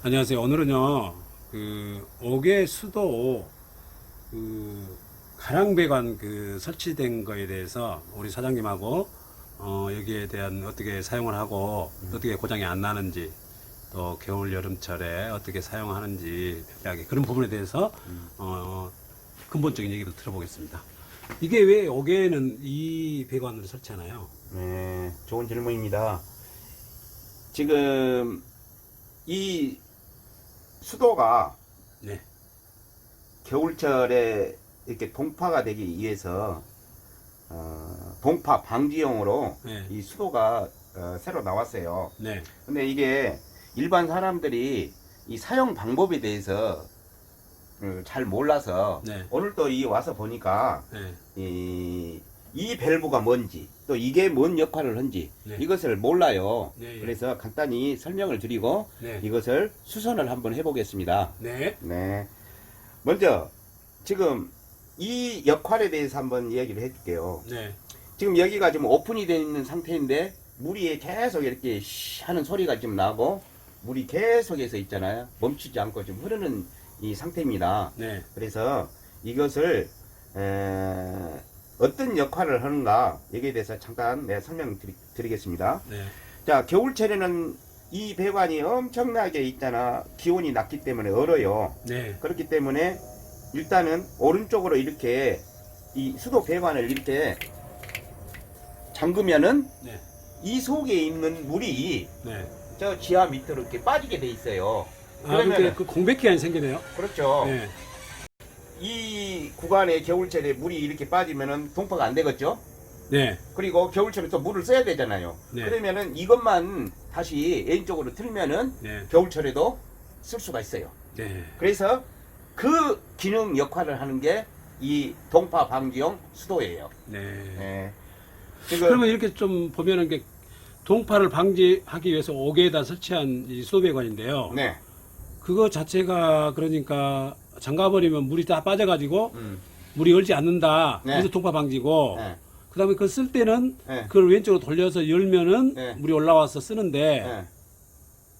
안녕하세요. 오늘은요, 그, 옥의 수도, 그, 가랑배관 그 설치된 거에 대해서 우리 사장님하고, 어, 여기에 대한 어떻게 사용을 하고, 어떻게 고장이 안 나는지, 또 겨울, 여름철에 어떻게 사용하는지, 편리하게 그런 부분에 대해서, 어, 근본적인 얘기를 들어보겠습니다. 이게 왜 옥에는 이 배관을 설치하나요? 네, 좋은 질문입니다. 지금 이 수도가 네. 겨울철에 이렇게 동파가 되기 위해서 어, 동파 방지용으로 네. 이 수도가 어, 새로 나왔어요. 네. 근데 이게 일반 사람들이 이 사용 방법에 대해서 어, 잘 몰라서 네. 오늘 또 이 와서 보니까 네. 이, 이 밸브가 뭔지 또 이게 뭔 역할을 하는지 네. 이것을 몰라요. 네, 예. 그래서 간단히 설명을 드리고 네. 이것을 수선을 한번 해보겠습니다. 네. 네. 먼저 지금 이 역할에 대해서 한번 이야기를 해줄게요. 네. 지금 여기가 지금 오픈이 되어 있는 상태인데 물이 계속 이렇게 시 하는 소리가 지금 나고 물이 계속해서 있잖아요. 멈추지 않고 지금 흐르는 이 상태입니다. 네. 그래서 이것을 에, 어떤 역할을 하는가 여기에 대해서 잠깐 내 설명드리 겠습니다. 네. 자 겨울철에는 이 배관이 엄청나게 있잖아 기온이 낮기 때문에 얼어요. 네. 그렇기 때문에 일단은 오른쪽으로 이렇게 이 수도 배관을 이렇게 잠그면은 네. 이 속에 있는 물이 네. 저 지하 밑으로 이렇게 빠지게 돼 있어요. 아, 그러면은- 그 공백기한이 생기네요. 그렇죠. 네. 이 구간에 겨울철에 물이 이렇게 빠지면은 동파가 안 되겠죠? 네. 그리고 겨울철에 또 물을 써야 되잖아요. 네. 그러면은 이것만 다시 N쪽으로 틀면은 네. 겨울철에도 쓸 수가 있어요. 네. 그래서 그 기능 역할을 하는 게 이 동파 방지용 수도예요. 네. 네. 그러면 이렇게 좀 보면은 게 동파를 방지하기 위해서 옥에다 설치한 이 수도배관인데요. 네. 그거 자체가 그러니까 잠가버리면 물이 다 빠져가지고 음. 물이 얼지 않는다. 네. 그래서 동파 방지고. 네. 그다음에 그걸 쓸 때는 네. 그걸 왼쪽으로 돌려서 열면은 네. 물이 올라와서 쓰는데. 네.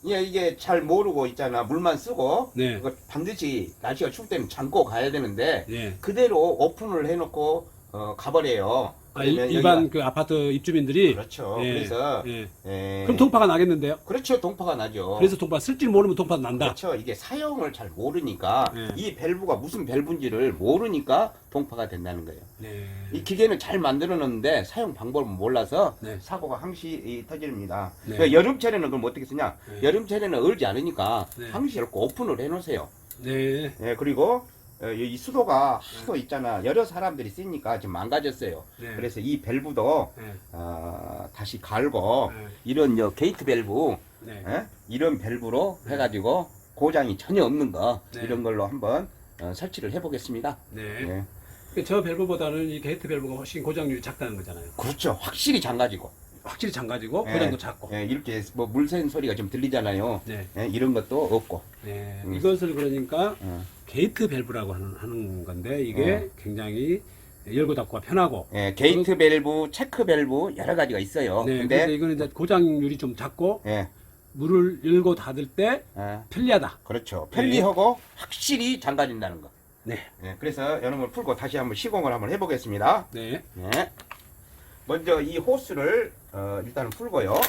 예, 이게 잘 모르고 있잖아. 물만 쓰고 네. 반드시 날씨가 추울 때는 잠고 가야 되는데 네. 그대로 오픈을 해놓고 어, 가버려요. 아, 일- 그러면 일반 여기가- 그 아파트 입주민들이. 그렇죠. 예, 그래서 예. 예. 그럼 동파가 나겠는데요? 그렇죠. 동파가 나죠. 그래서 동파 쓸 줄 모르면 동파도 난다. 그렇죠. 이게 사용을 잘 모르니까 네. 이 밸브가 무슨 밸브인지를 모르니까 동파가 된다는 거예요. 네. 이 기계는 잘 만들어놨는데 사용 방법을 몰라서 네. 사고가 항시 이 터집니다. 네. 그러니까 여름철에는 그럼 어떻게 쓰냐? 네. 여름철에는 얼지 않으니까 네. 항시 열고 오픈을 해놓으세요. 네. 예, 그리고 어, 이 수도가 수도 있잖아. 여러 사람들이 쓰니까 지금 망가졌어요. 네. 그래서 이 밸브도 네. 어, 다시 갈고 네. 이런 저 게이트 밸브 네. 예? 이런 밸브로 해가지고 고장이 전혀 없는 거 네. 이런 걸로 한번 어, 설치를 해보겠습니다. 네. 예. 그저 밸브보다는 이 게이트 밸브가 훨씬 고장률이 작다는 거잖아요. 그렇죠. 확실히 장가지고 확실히 장가지고 예. 고장도 작고. 예, 이렇게 뭐 물샌 소리가 좀 들리잖아요. 네. 예, 이런 것도 없고. 네. 음. 이것을 그러니까 어. 게이트 밸브라고 하는, 하는 건데 이게 굉장히 열고 닫고가 편하고. 예, 게이트 밸브, 체크 밸브 여러 가지가 있어요. 네. 근데 근데 이거는 이제 고장률이 좀 작고 예, 물을 열고 닫을 때 예, 편리하다. 그렇죠. 편리하고 확실히 장가진다는 거. 네. 예, 그래서 걸 풀고 다시 한번 시공을 한번 해보겠습니다. 네. 예. 먼저 이 호스를 어, 일단은 풀고요.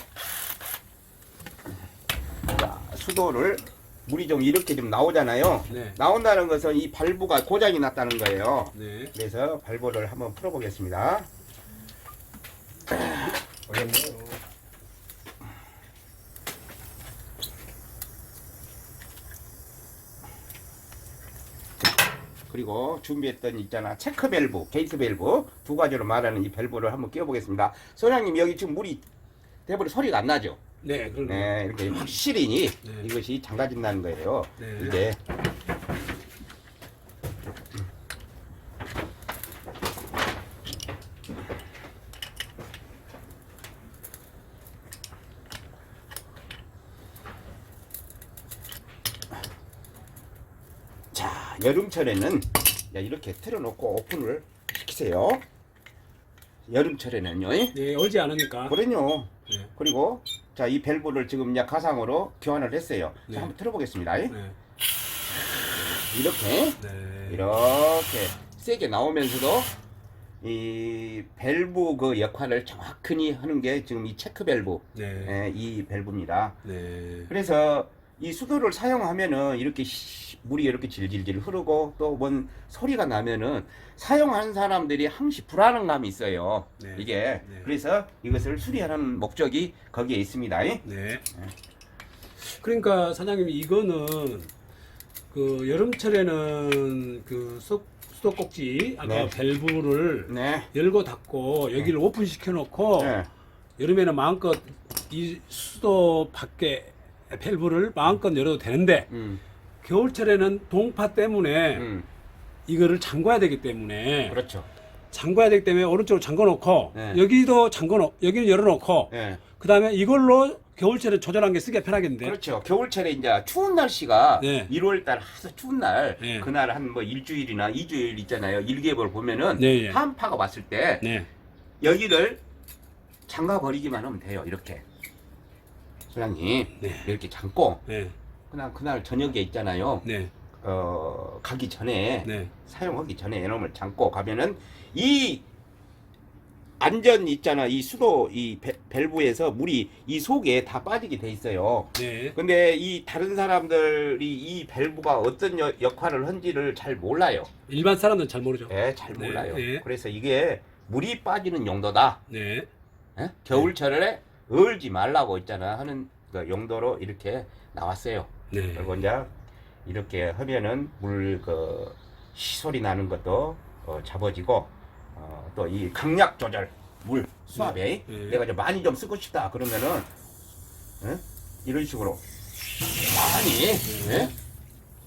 자, 수도를 물이 좀 이렇게 좀 나오잖아요. 네. 나온다는 것은 이 발부가 고장이 났다는 거예요. 네. 그래서 발부를 한번 풀어보겠습니다. 어렵네요. 그리고 준비했던 있잖아 체크 밸브, 게이트 밸브 두 가지로 말하는 이 밸브를 한번 끼워보겠습니다. 소장님 여기 지금 물이 대부분 소리가 안 나죠? 네. 그러네. 네, 이렇게 확실히 네. 이것이 장가진다는 거예요. 네. 이게 자, 여름철에는 야, 이렇게 틀어놓고 오픈을 시키세요. 여름철에는요. 네. 얼지 않으니까. 그럼요. 네. 그리고 자, 이 밸브를 지금 가상으로 교환을 했어요. 네. 자, 한번 틀어보겠습니다. 네. 이렇게 네. 이렇게 세게 나오면서도 이 밸브 그 역할을 정확히 하는 게 지금 이 체크 밸브, 네. 예, 이 밸브입니다. 네. 그래서 이 수도를 사용하면은 이렇게 시- 물이 이렇게 질질질 흐르고 또 뭔 소리가 나면은 사용하는 사람들이 항시 불안감이 있어요. 네. 이게 네. 그래서 이것을 수리하는 목적이 거기에 있습니다. 네. 그러니까 사장님 이거는 그 여름철에는 그 수, 수도 꼭지 아까 네. 밸브를 네. 열고 닫고 여기를 오픈 시켜 놓고 네. 여름에는 마음껏 이 수도 밖에 밸브를 마음껏 열어도 되는데 음, 겨울철에는 동파 때문에 음, 이거를 잠궈야 되기 때문에 그렇죠. 잠궈야 되기 때문에 오른쪽으로 잠궈 놓고 네. 여기도 잠궈 놓 여기는 열어 놓고 네. 그다음에 이걸로 겨울철에 조절한 게 쓰기가 편하겠는데 그렇죠. 겨울철에 이제 추운 날씨가 네. 1월 달 아주 추운 날 네. 그날 한 뭐 일주일이나 이주일 있잖아요. 일개월 보면은 네, 예. 한파가 왔을 때 네. 여기를 잠가 버리기만 하면 돼요. 이렇게. 소장님 네. 이렇게 잠고 네. 그냥 그날 저녁에 있잖아요. 네. 어 가기 전에 네. 사용하기 전에 이놈을 잠고 가면은 이 안전 있잖아 이 수도 이 배- 밸브에서 물이 이 속에 다 빠지게 돼 있어요. 네. 근데 이 다른 사람들이 이 밸브가 어떤 여- 역할을 한지를 잘 몰라요. 일반 사람들은 잘 모르죠. 예, 잘 네, 몰라요. 네. 그래서 이게 물이 빠지는 용도다. 네. 예? 겨울철에 얼지 말라고 있잖아 하는 그 용도로 이렇게 나왔어요. 네. 그리고 이제 이렇게 하면은 물 그 시소리 나는 것도 어, 잡아지고 어, 또 이 강약 조절 물 수압에 네. 내가 좀 많이 좀 쓰고 싶다 그러면은 예? 이런 식으로 많이 예?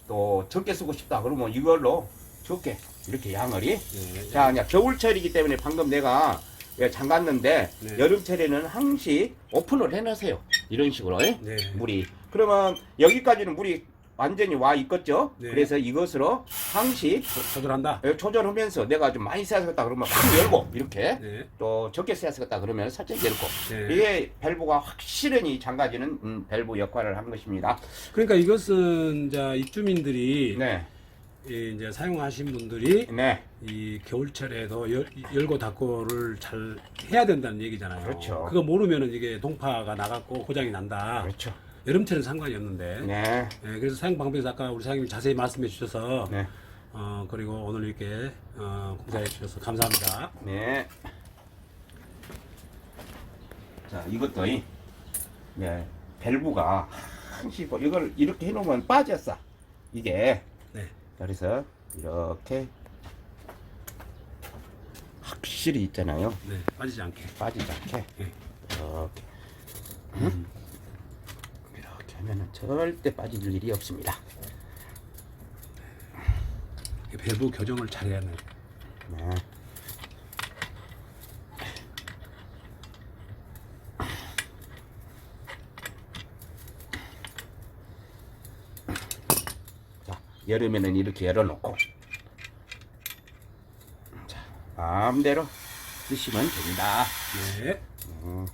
또 적게 쓰고 싶다 그러면 이걸로 적게 이렇게 양을이 네. 자 이제 겨울철이기 때문에 방금 내가 예, 잠갔는데 네. 여름철에는 항시 오픈을 해놓으세요 이런 식으로 예? 네. 물이 그러면 여기까지는 물이 완전히 와 있겠죠 네. 그래서 이것으로 항시 조- 조절한다. 예, 조절하면서 내가 좀 많이 써야겠다 그러면 확 열고 이렇게 네. 또 적게 써야겠다 그러면 살짝 열고 네. 이게 밸브가 확실히 잠가지는 음, 밸브 역할을 한 것입니다 그러니까 이것은 이제 입주민들이 네 이 이제 사용하신 분들이 네. 이 겨울철에도 열, 열고 닫고를 잘 해야 된다는 얘기잖아요. 그렇죠. 그거 모르면은 이게 동파가 나갔고 고장이 난다. 그렇죠 여름철은 상관이 없는데. 네 네, 그래서 사용 방법에서 아까 우리 사장님이 자세히 말씀해 주셔서 네. 어, 그리고 오늘 이렇게 어, 공사해 주셔서 감사합니다. 네. 자, 이것도 이 네, 밸브가 한시 뭐 이걸 이렇게 해 놓으면 빠졌어. 이게 네. 그래서 이렇게 확실히 있잖아요. 네, 빠지지 않게. 빠지지 않게 네. 이렇게 응? 이렇게 하면은 절대 빠질 일이 없습니다. 이 밸브 교정을 잘해야 하는. 네. 자, 여름에는 이렇게 열어놓고 자, 마음대로 쓰시면 됩니다. 네. 음.